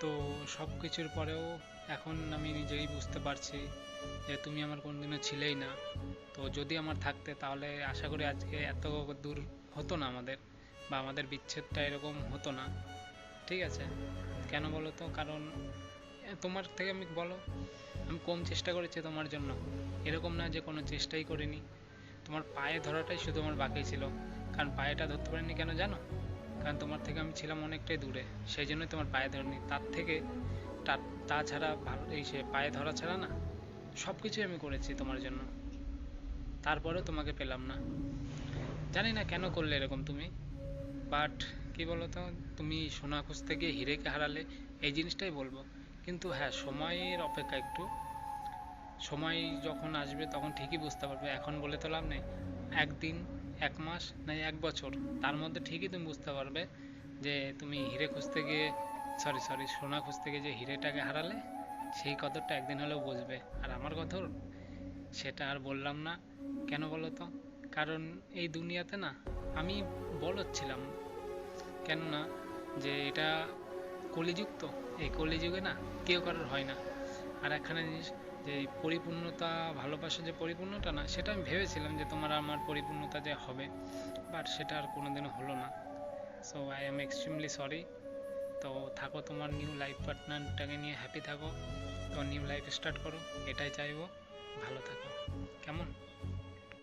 তো সব কিছুর পরেও এখন আমি নিজেই বুঝতে পারছি যে তুমি আমার কোনোদিনও ছিলেই না। তো যদি আমার থাকতে তাহলে আশা করি আজকে এত দূর হতো না আমাদের বা আমাদের বিচ্ছেদটা এরকম হতো না। ঠিক আছে? কেন বলো তো? কারণ তোমার থেকে আমি বলো, আমি কম চেষ্টা করেছি তোমার জন্য। এরকম না যে কোনো চেষ্টাই করিনি। তোমার পায়ে ধরাটাই শুধু আমার বাকি ছিল। কারণ পায়েটা ধরতে পারিনি কেন জানো? কারণ তোমার থেকে আমি ছিলাম অনেকটাই দূরে সেই জন্যই তোমার পায়ে ধরিনি। তার থেকে তাছাড়া ভালো, এই সে পায়ে ধরা ছাড়া না সব কিছুই আমি করেছি তোমার জন্য। তারপরেও তোমাকে পেলাম না। জানি না কেন করলে এরকম তুমি বাট কি বলো তো তুমি সোনা খুঁজতে গিয়ে হিরেকে হারালে, এই জিনিসটাই বলব। কিন্তু হ্যাঁ সময়ের অপেক্ষা একটু। সময় যখন আসবে তখন ঠিকই বুঝতে পারবে। এখন বলে তো লাভ নেই। একদিন, এক মাস না এক বছর? তার মধ্যে ঠিকই তুমি বুঝতে পারবে যে তুমি হিরে খুঁজতে গিয়ে সরি সরি সোনা খুঁজতে গিয়ে যে হিরেটাকে হারালে, সেই কদরটা একদিন হলেও বুঝবে। আর আমার কদর সেটা আর বললাম না। কেন বলো তো? কারণ এই দুনিয়াতে না, আমি বলদ ছিলাম কেননা যে এটা কলিযুগ তো। এই কলিযুগে না কেউ কারোর হয় না। আর একখানা জিনিস যে পরিপূর্ণতা ভালোবাসা যে পরিপূর্ণতা না, সেটা আমি ভেবেছিলাম যে তোমার আমার পরিপূর্ণতা যে হবে বাট সেটা আর কোনোদিনও হলো না। So I am extremely sorry তো থাকো তোমার নিউ লাইফ পার্টনারটাকে নিয়ে হ্যাপি থাকো। তো নিউ লাইফ স্টার্ট করো। এটাই চাইব। ভালো থাকো। কেমন?